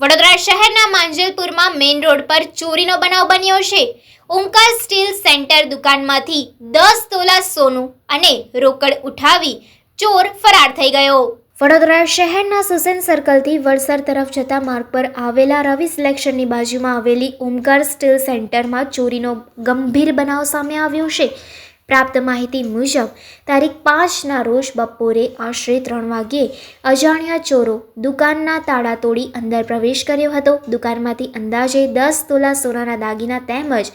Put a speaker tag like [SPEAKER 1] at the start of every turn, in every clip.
[SPEAKER 1] વડોદરા શહેરના માંજલપુરમાં main road પર ચોરીનો બનાવ બન્યો છે. ઓમકાર સ્ટીલ સેન્ટર દુકાનમાંથી દસ તોલા સોનું અને રોકડ ઉઠાવી ચોર ફરાર થઈ ગયો. વડોદરા શહેરના સુસેન સર્કલથી વલસાડ તરફ જતા માર્ગ પર આવેલા રવિ સિલેક્શનની બાજુમાં આવેલી ઓમકાર સ્ટીલ સેન્ટરમાં ચોરીનો ગંભીર બનાવ સામે આવ્યો છે. પ્રાપ્ત માહિતી મુજબ, તારીખ પાંચના રોજ બપોરે આશરે ત્રણ વાગ્યે અજાણ્યા ચોરો દુકાનના તાળા તોડી અંદર પ્રવેશ કર્યો હતો. દુકાનમાંથી અંદાજે દસ તોલા સોનાના દાગીના તેમજ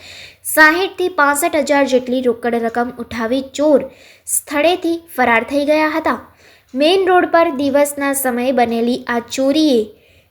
[SPEAKER 1] સાહીઠથી પાસઠ હજાર જેટલી રોકડ રકમ ઉઠાવી ચોર સ્થળેથી ફરાર થઈ ગયા હતા. મેઇન રોડ પર દિવસના સમયે બનેલી આ ચોરીએ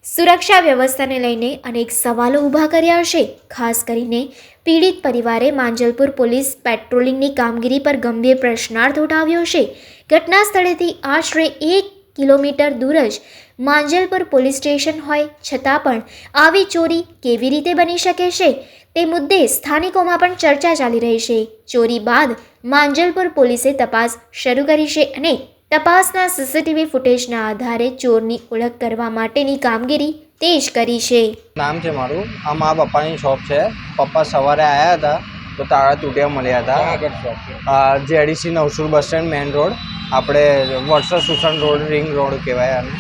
[SPEAKER 1] સુરક્ષા વ્યવસ્થાને લઈને અનેક સવાલો ઊભા કર્યા છે ખાસ કરીને પીડિત પરિવારે માંજલપુર પોલીસ પેટ્રોલિંગની કામગીરી પર ગંભીર પ્રશ્નાર્થ ઉઠાવ્યો છે. ઘટના સ્થળેથી આશરે એક કિલોમીટર દૂર જ માંજલપુર પોલીસ સ્ટેશન હોય, છતાં પણ આવી ચોરી કેવી રીતે બની શકે છે? તે મુદ્દે સ્થાનિકોમાં પણ ચર્ચા ચાલી રહી છે. ચોરી બાદ માંજલપુર પોલીસે તપાસ શરૂ કરી છે અને તપાસના સીસીટીવી ફૂટેજના આધારે ચોરની ઓળખ કરવા માટેની કામગીરી તેજ કરી છે.
[SPEAKER 2] નામ છે મારું. આ મારા પપ્પાની શોપ છે. પપ્પા સવારે આવ્યા હતા તો તાળા તૂટ્યા મળ્યા હતા. JDC Navsur bus stand main road. આપણે વર્ષ સુસન રોડ રિંગ રોડ કહેવાય અને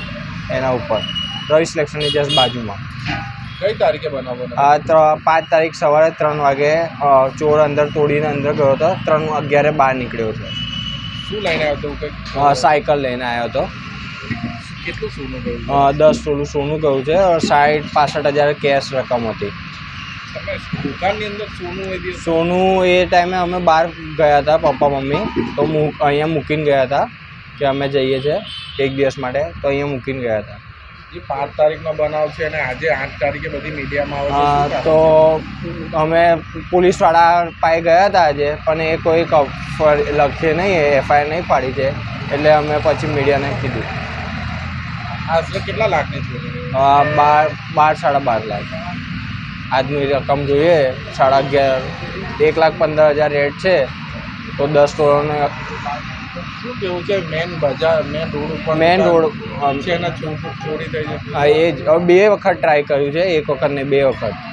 [SPEAKER 2] એના ઉપર. રવિ સિલેક્શનની જસ્ટ બાજુમાં.
[SPEAKER 3] કઈ તારીખે બનાવો
[SPEAKER 2] આ પાંચ તારીખ સવારે ત્રણ વાગે ચોર અંદર તોડીને અંદર ગયો હતો. ત્રણ અગિયારે બહાર નીકળ્યો છે
[SPEAKER 3] શું લઈને આવ્યો તો
[SPEAKER 2] હા સાયકલ લઈને આવ્યો હતો.
[SPEAKER 3] કેટલું સોનું ગયું?
[SPEAKER 2] દસ તોલું સોનું ગયું છે. સાઠ પાસઠ હજાર કેશ રકમ હતી.
[SPEAKER 3] દુકાનની અંદર સોનું એ
[SPEAKER 2] સોનું એ ટાઈમે અમે બહાર ગયા હતા પપ્પા મમ્મી. તો અહીંયા મૂકીને ગયા હતા કે અમે જઈએ છીએ એક દિવસ માટે. તો અહીંયા મૂકીને ગયા હતા.
[SPEAKER 3] પાંચ તારીખનો બનાવ છે અને આજે આઠ તારીખે બધી મીડિયામાં આવે
[SPEAKER 2] તો અમે પોલીસવાળા પાસે ગયા હતા આજે પણ એ કોઈ લખે નહીં એફઆઈઆર નહીં પાડી છે. એટલે અમે પછી મીડિયાને કીધું.
[SPEAKER 3] આશરે કેટલા લાખની
[SPEAKER 2] છે? બાર બાર સાડા બાર લાખ. આજની રકમ જોઈએ સાડા અગિયાર એક લાખ પંદર હજાર રેટ છે. તો દસ તોલાનો
[SPEAKER 3] શું કેવું છે? મેન બજાર મેન રોડ ઉપર
[SPEAKER 2] મેન રોડ
[SPEAKER 3] છે ને? ચોરી થઈ છે
[SPEAKER 2] હા એ જ. બે વખત ટ્રાય કર્યું છે. એક વખત ને બે વખત.